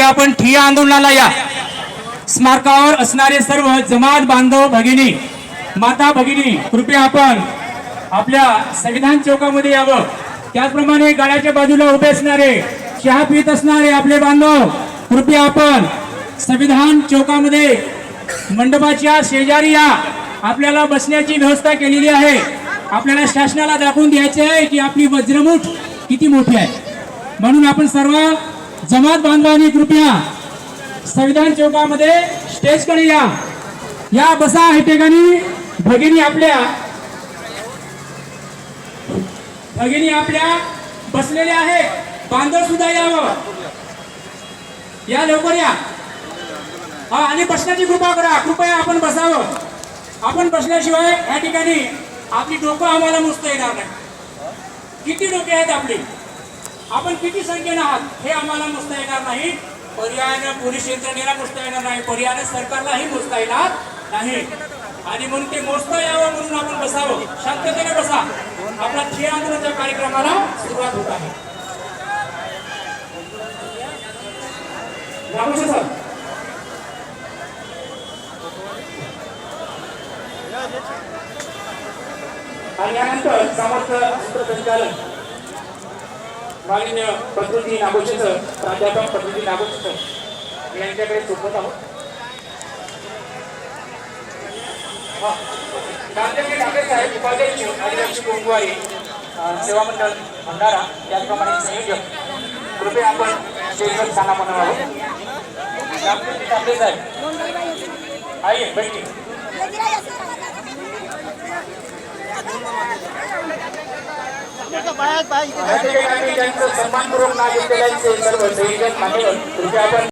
की आपण ठिया आंदोलनाला या. स्मारकावर असणारे सर्व जमात बांधव भगिनी माता भगिनी कृपया आपण आपल्या संविधान चौकामध्ये यावं. त्याचप्रमाणे गाड्याच्या बाजूला उभे असणारे चहा पित असणारे आपले बांधव कृपया आपण संविधान चौकामध्ये मंडपाच्या शेजारी या. आपल्याला बसण्याची व्यवस्था केलेली आहे. आपल्याला शासनाला दाखवून द्यायचे आहे की आपली वज्रमुठ किती मोठी आहे. म्हणून आपण सर्व जमात बांधवांनी कृपया संविधान चौकामध्ये स्टेजकडे या. या बसा आहे ठिकाणी भगिनी आपल्या भगिनी आपल्या बसलेल्या आहेत. बांधव सुद्धा यावं. या लवकर या. हा आणि बसण्याची कृपा करा. कृपया आपण बसावं. आपण बसल्याशिवाय या ठिकाणी आपली डोकं आम्हाला मोजता येणार नाही. किती डोके आहेत आपली? आपण किती संख्येनं आहात? हे आम्हाला मोजता येणार नाही. पर्यायानं पोलीस यंत्रणेला मोजता येणार नाही. पर्यायानं सरकारलाही मोजता येणार नाही. आणि म्हणून ते मोजता यावं म्हणून आपण बसावं. शांततेने बसा. आपला ठिय्या आंदोलनाच्या कार्यक्रमाला सुरुवात होत आहे. सर. आणि यानंतर समर्थ सूत्रसंचालन माननीय प्रकृती नागोशी प्राध्यापक प्रकृती नागोशी यांच्याकडे सोपत आहोत. हा. ठाकरे साहेब उपाध्यक्ष आदिवासी सेवा मंडळ भंडारा त्याचप्रमाणे संयोजक. कृपया आपण स्टेजवर स्थाना बनवावं ठाकरे साहेब. आइए बैठिए ठिकाणी आम्ही त्यांचं सन्मानपूर्वक नाव घेतलेल्यांचे सर्व संयोजक मान्यवर कृपया आपण